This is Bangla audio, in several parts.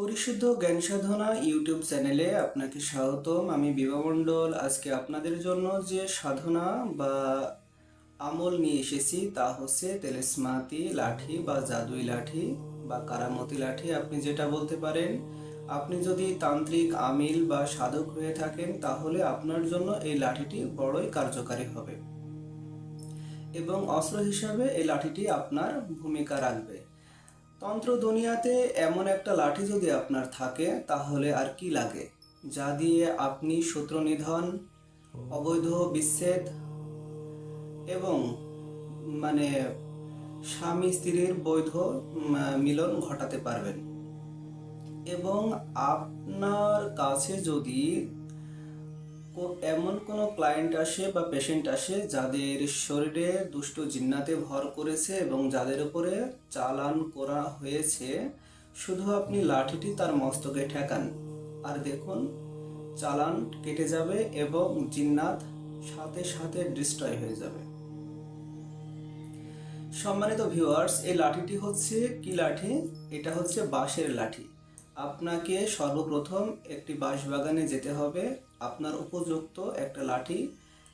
পরিশুদ্ধ জ্ঞান সাধনা ইউটিউব চ্যানেলে আপনাকে স্বাগতম। আমি বিভা মণ্ডল। আজকে আপনাদের জন্য যে সাধনা বা আমল নিয়ে এসেছি তা হচ্ছে তেলেসমাতি লাঠি বা জাদুই লাঠি বা কারামতি লাঠি। আপনি যেটা বলতে পারেন, আপনি যদি তান্ত্রিক, আমিল বা সাধক হয়ে থাকেন, তাহলে আপনার জন্য এই লাঠিটি বড়ই কার্যকারী হবে। এবং অস্ত্র হিসাবে এই লাঠিটি আপনার ভূমিকা রাখবে। তন্ত্র দুনিয়াতে এমন একটা লাঠি যদি আপনার থাকে, তাহলে আর কি লাগে? যা দিয়ে আপনি শত্রু নিধন অবৈধ বিচ্ছেদ এবং মানে স্বামী স্ত্রীর বৈধ মিলন ঘটাতে পারবেন। এবং আপনার কাছে যদি এমন কোনো ক্লায়েন্ট আসে বা পেশেন্ট আসে যাদের শরীরে দুষ্ট জিন্নাতে ভর করেছে এবং যাদের উপরে চালান করা হয়েছে, শুধু আপনি লাঠিটি তার মস্তকে ঠেকান। আর দেখুন, চালান কেটে যাবে এবং জিন্নাত সাথে সাথে ডিস্ট্রয় হয়ে যাবে। সম্মানিত ভিউয়ার্স এই লাঠিটি হচ্ছে কি লাঠি? এটা হচ্ছে বাঁশের লাঠি। আপনাকে সর্বপ্রথম একটি বাঁশবাগানে যেতে হবে। আপনার উপযুক্ত একটা লাঠি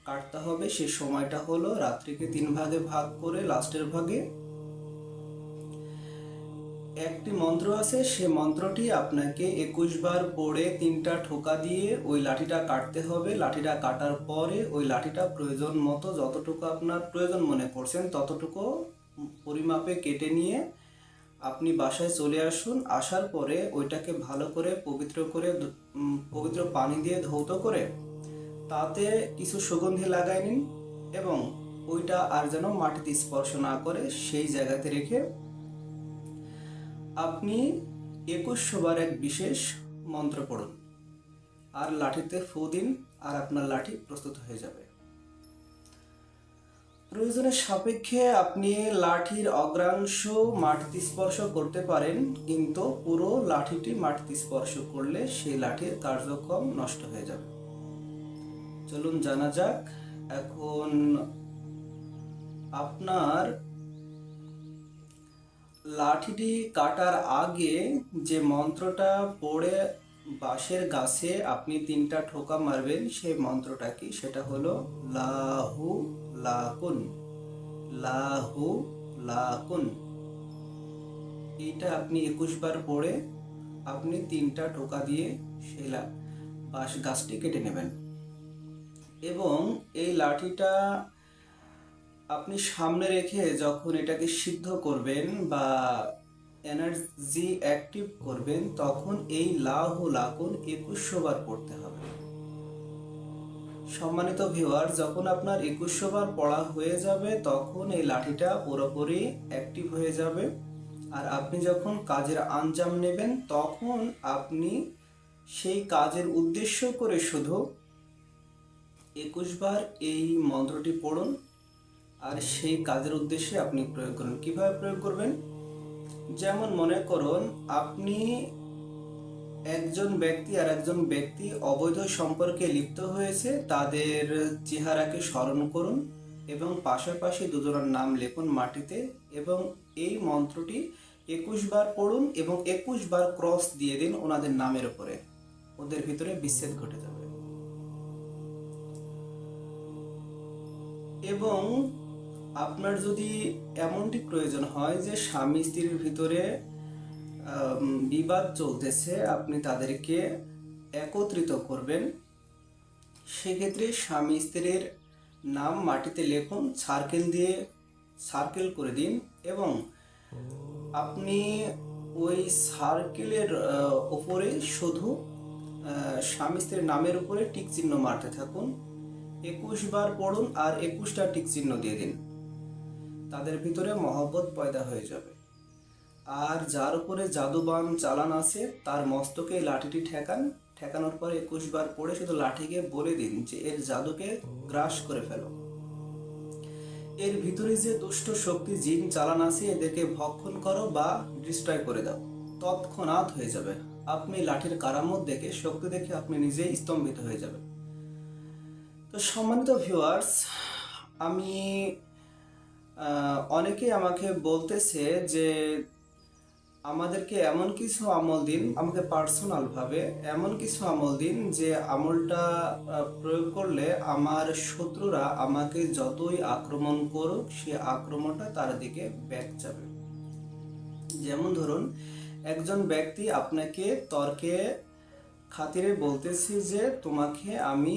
কাটতে হবে। সে সময়টা হলো রাত্রিকে তিন ভাগে ভাগ করে লাস্টের ভাগে। একটি মন্ত্র আছে, সে মন্ত্রটি আপনাকে একুশ বার পড়ে তিনটা ঠোকা দিয়ে ওই লাঠিটা কাটতে হবে। লাঠিটা কাটার পরে ওই লাঠিটা প্রয়োজন মতো যতটুকু আপনার প্রয়োজন মনে করছেন, ততটুকু পরিমাপে কেটে নিয়ে আপনি বাসায় চলে আসুন, আসার পরে ওইটাকে ভালো করে পবিত্র করে পবিত্র পানি দিয়ে ধৌত করে তাতে কিছু সুগন্ধি লাগাই নিন এবং ওইটা আর যেন মাটিতে স্পর্শ না করে সেই জায়গাতে রেখে আপনি একুশশো বার এক বিশেষ মন্ত্র পড়ুন। আর লাঠিতে ফু দিন, আর আপনার লাঠি প্রস্তুত হয়ে যাবে। প্রয়োজনের সাপেক্ষে আপনি লাঠির অগ্রাংশ মাটিতে স্পর্শ করতে পারেন, কিন্তু পুরো লাঠিটি মাটিতে স্পর্শ করলে সেই লাঠির কার্যক্রম নষ্ট হয়ে যাবে। চলুন জানা যাক, এখন আপনার লাঠিটি কাটার আগে যে মন্ত্রটা পড়ে বাঁশের গাছে আপনি তিনটা ঠোকা মারবেন, সেই মন্ত্রটা কি? সেটা হলো, লাহু লাকুন লাহু লাকুন। এইটা আপনি একুশ বার পড়ে আপনি তিনটা টোকা দিয়ে সেই বাঁশ গাছটি কেটে নেবেন। এবং এই লাঠিটা আপনি সামনে রেখে যখন এটাকে সিদ্ধ করবেন বা এনার্জি অ্যাক্টিভ করবেন, তখন এই লাহু লাকুন একুশশো বার পড়তে হবে। সম্মানিত ভিউয়ার যখন আপনার একুশশো বার পড়া হয়ে যাবে, তখন এই লাঠিটা পুরোপুরি অ্যাক্টিভ হয়ে যাবে। আর আপনি যখন কাজের আঞ্জাম নেবেন, তখন আপনি সেই কাজের উদ্দেশ্য করে শুধু একুশ বার এই মন্ত্রটি পড়ুন। আর সেই কাজের উদ্দেশ্যে আপনি প্রয়োগ করুন। কীভাবে প্রয়োগ করবেন? যেমন মনে করুন, আপনি একজন ব্যক্তি আর একজন ব্যক্তি অবৈধ সম্পর্কে লিপ্ত হয়েছে, তাদের চেহারাকে স্মরণ করুন এবং পাশাপাশি দুজনের নাম লেখুন মাটিতে এবং এই মন্ত্রটি একুশ বার পড়ুন এবং একুশ বার ক্রস দিয়ে দিন ওনাদের নামের উপরে। ওদের ভিতরে বিচ্ছেদ ঘটে যাবে। এবং আপনার যদি এমনটি প্রয়োজন হয় যে স্বামী স্ত্রীর ভিতরে বিবাদ চলতেছে, আপনি তাদেরকে একত্রিত করবেন, সেক্ষেত্রে স্বামী স্ত্রীর নাম মাটিতে লেখুন, সার্কেল দিয়ে সার্কেল করে দিন এবং আপনি ওই সার্কেলের ওপরে শুধু স্বামী স্ত্রীর নামের উপরে টিক চিহ্ন মারতে থাকুন। একুশ বার পড়ুন আর একুশটা টিক চিহ্ন দিয়ে দিন। তাদের ভিতরে মহব্বত পয়দা হয়ে যাবে। আর যার উপরে জাদুবান চালান আছে, তার মস্তকে লাঠিটি ঠেকান। ঠেকানোর পরে একুশ বার পড়ে শুধু লাঠিকে বলে দিন যে এর জাদুকে গ্রাস করে ফেলো। এর ভিতরে যে দুষ্ট শক্তি জিন চালান আছে, এদেরকে ভক্ষণ করো বা ডিস্ট্রয় করে দাও। তৎক্ষণাৎ হয়ে যাবে। আপনি লাঠির কারামত দেখে, শক্তি দেখে আপনি নিজেই স্তম্ভিত হয়ে যাবেন। তো সম্মানিত ভিউয়ার্স আমি অনেকেই আমাকে বলতেছে যে আমাদেরকে এমন কিছু আমল দিন আমাকে পার্সোনাল ভাবে এমন কিছু আমল দিন যে আমলটা প্রয়োগ করলে আমার শত্রুরা আমাকে যতই আক্রমণ করুক সে আক্রমণটা তার দিকে ব্যাক যাবে। যেমন ধরুন একজন ব্যক্তি আপনাকে তর্কে খাতিরে বলতেছি যে তোমাকে আমি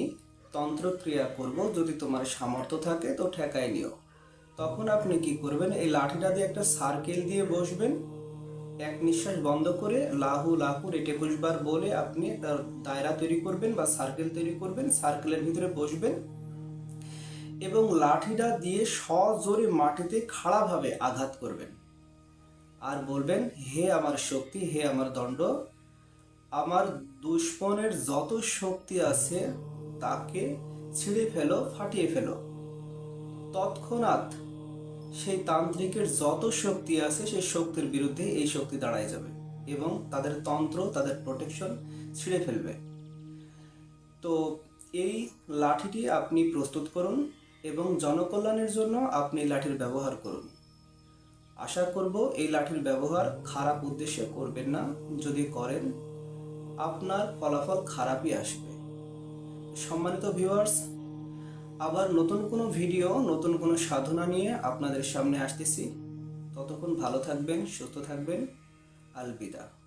তন্ত্রক্রিয়া করব যদি তোমার সামর্থ্য থাকে তো ঠেকাই নিও। তখন আপনি কি করবেন? এই লাঠিটা দিয়ে একটা সার্কেল দিয়ে বসবেন। এক নিঃশ্বাস বন্ধ করে লাহু লাহু রেটে বসবার বলে আপনি একটা দায়রা তৈরি করবেন বা সার্কেল তৈরি করবেন। সার্কেলের ভিতরে বসবেন এবং লাঠিটা দিয়ে সজোরে মাটিতে খাড়াভাবে আঘাত করবেন। আর বলবেন, হে আমার শক্তি, হে আমার দণ্ড, আমার দুশ্মনের যত শক্তি আছে তাকে ছিঁড়ে ফেলো, ফাটিয়ে ফেলো। তৎক্ষণাৎ সেই তান্ত্রিকের যত শক্তি আছে, সেই শক্তির বিরুদ্ধে এই শক্তি দাঁড়ায় যাবে এবং তাদের তন্ত্র, তাদের প্রোটেকশন ছিঁড়ে ফেলবে। তো এই লাঠিটি আপনি প্রস্তুত করুন এবং জনকল্যাণের জন্য আপনি লাঠির ব্যবহার করুন। আশা করব এই লাঠির ব্যবহার খারাপ উদ্দেশ্যে করবেন না। যদি করেন, আপনার ফলাফল খারাপই আসবে। সম্মানিত ভিউয়ার্স আবার নতুন কোনো ভিডিও, নতুন কোনো সাধনা নিয়ে আপনাদের সামনে আসতেছি। ততক্ষণ ভালো থাকবেন, সুস্থ থাকবেন। আলবিদা।